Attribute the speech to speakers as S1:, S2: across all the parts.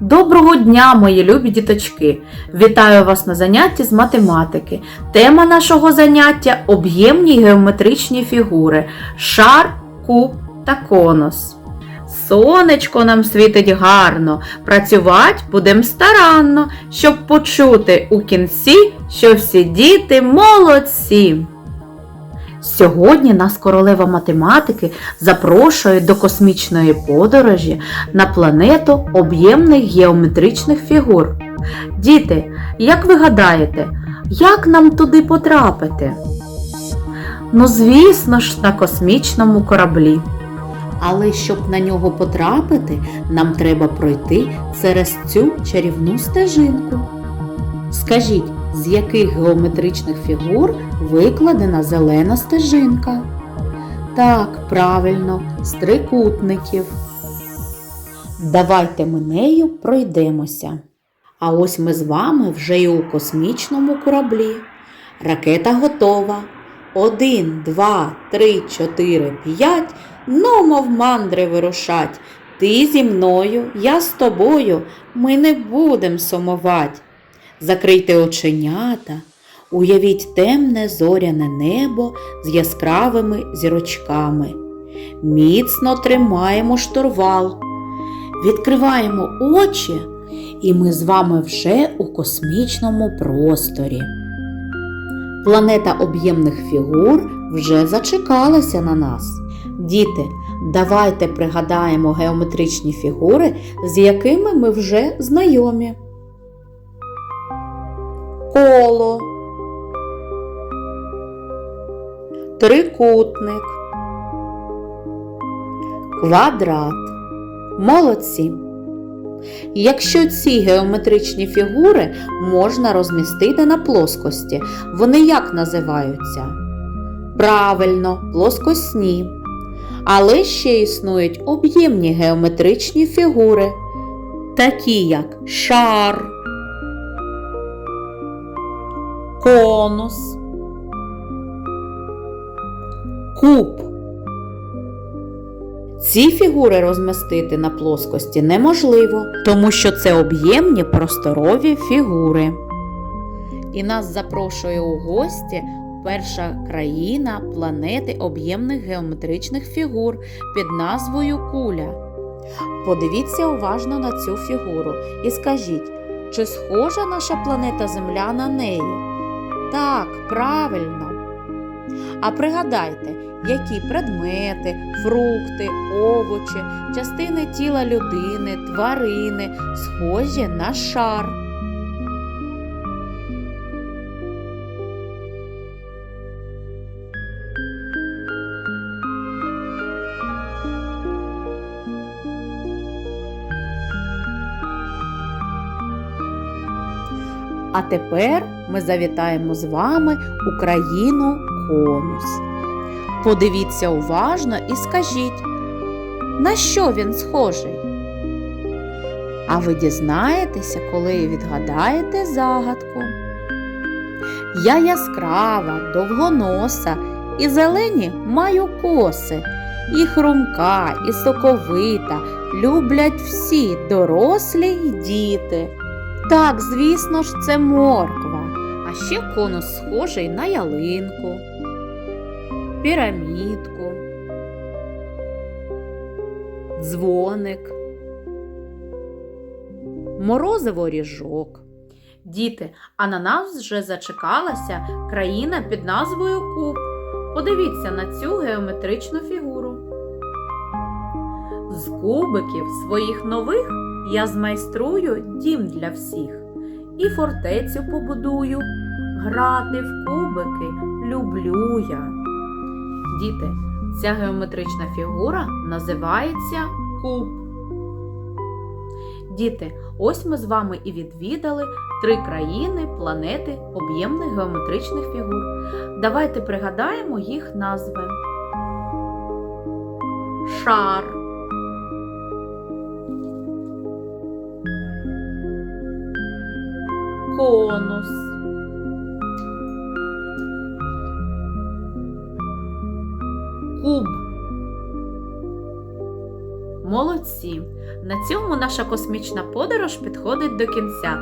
S1: Доброго дня, мої любі діточки! Вітаю вас на занятті з математики. Тема нашого заняття об'ємні геометричні фігури, шар, куб та конус. Сонечко нам світить гарно, працювати будемо старанно, щоб почути у кінці, що всі діти молодці. Сьогодні нас королева математики запрошує до космічної подорожі на планету об'ємних геометричних фігур. Діти, як ви гадаєте, як нам туди потрапити? Ну, звісно ж, на космічному кораблі. Але щоб на нього потрапити, нам треба пройти через цю чарівну стежинку. Скажіть, з яких геометричних фігур викладена зелена стежинка? Так, правильно, з трикутників. Давайте ми нею пройдемося. А ось ми з вами вже й у космічному кораблі. Ракета готова. Один, два, три, чотири, п'ять. Ну, мов мандри вирушать. Ти зі мною, я з тобою. Ми не будем сумувать. Закрийте оченята, уявіть темне зоряне небо з яскравими зірочками. Міцно тримаємо штурвал, відкриваємо очі, і ми з вами вже у космічному просторі. Планета об'ємних фігур вже зачекалася на нас. Діти, давайте пригадаємо геометричні фігури, з якими ми вже знайомі коло, трикутник, квадрат. Молодці. Якщо ці геометричні фігури можна розмістити на плоскості, вони як називаються? Правильно, плоскосні. Але ще існують об'ємні геометричні фігури, такі як шар, конус, куб. Ці фігури розмістити на плоскості неможливо, тому що це об'ємні просторові фігури. І нас запрошує у гості перша країна планети об'ємних геометричних фігур під назвою Куля. Подивіться уважно на цю фігуру і скажіть, чи схожа наша планета Земля на неї? Так, правильно. А пригадайте, які предмети, фрукти, овочі, частини тіла людини, тварини схожі на шар. А тепер ми завітаємо з вами у країну конус. Подивіться уважно і скажіть, на що він схожий? А ви дізнаєтеся, коли відгадаєте загадку. Я яскрава, довгоноса і зелені маю коси, і хрумка, і соковита, люблять всі дорослі й діти. Так, звісно ж, це морква. А ще конус схожий на ялинку, пірамідку, дзвоник, морозиво ріжок. Діти, а на нас вже зачекалася країна під назвою Куб. Подивіться на цю геометричну фігуру. З кубиків своїх нових я змайструю дім для всіх і фортецю побудую. Грати в кубики люблю я. Діти, ця геометрична фігура називається куб. Діти, ось ми з вами і відвідали три країни планети об'ємних геометричних фігур. Давайте пригадаємо їх назви. Шар. Конус, куб. Молодці! На цьому наша космічна подорож підходить до кінця.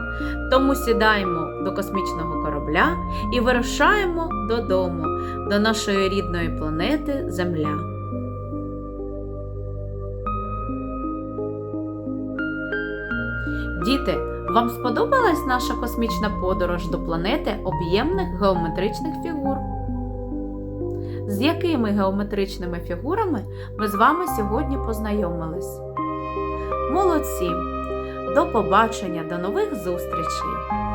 S1: Тому сідаємо до космічного корабля і вирушаємо додому, до нашої рідної планети Земля. Діти, вам сподобалась наша космічна подорож до планети об'ємних геометричних фігур? З якими геометричними фігурами ми з вами сьогодні познайомились? Молодці! До побачення, до нових зустрічей!